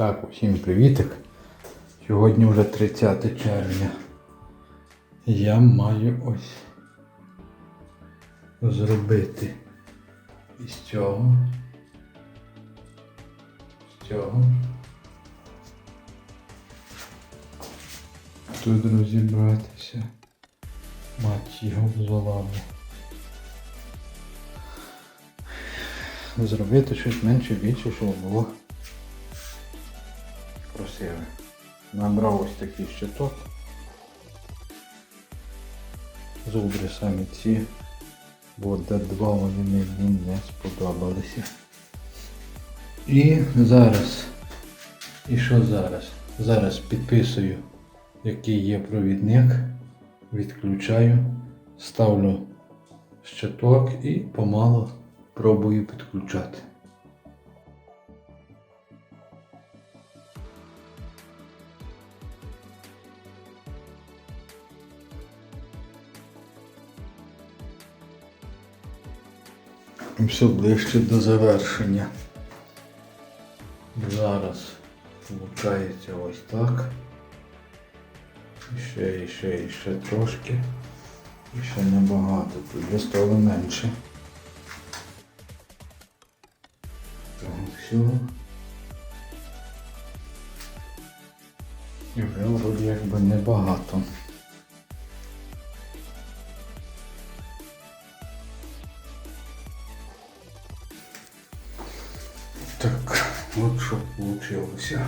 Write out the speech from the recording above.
Так, усім привітик. Сьогодні вже 30 червня. Я маю ось зробити із цього. З цього. Тут розібратися. Мать його золами. Зробити щось менше більше, щоб було красиве. Набрав ось такий щиток. Зубри самі ці, бо де два вони мені не сподобалися. І зараз. І що зараз? Зараз підписую, який є провідник, відключаю, ставлю щиток і помало пробую підключати. Все ближче до завершення. Зараз виходить ось так. І ще, і ще, і ще трошки. І ще небагато. Тоді стало менше. Так, все. І вже вроді якби небагато. Так, от що вийшло.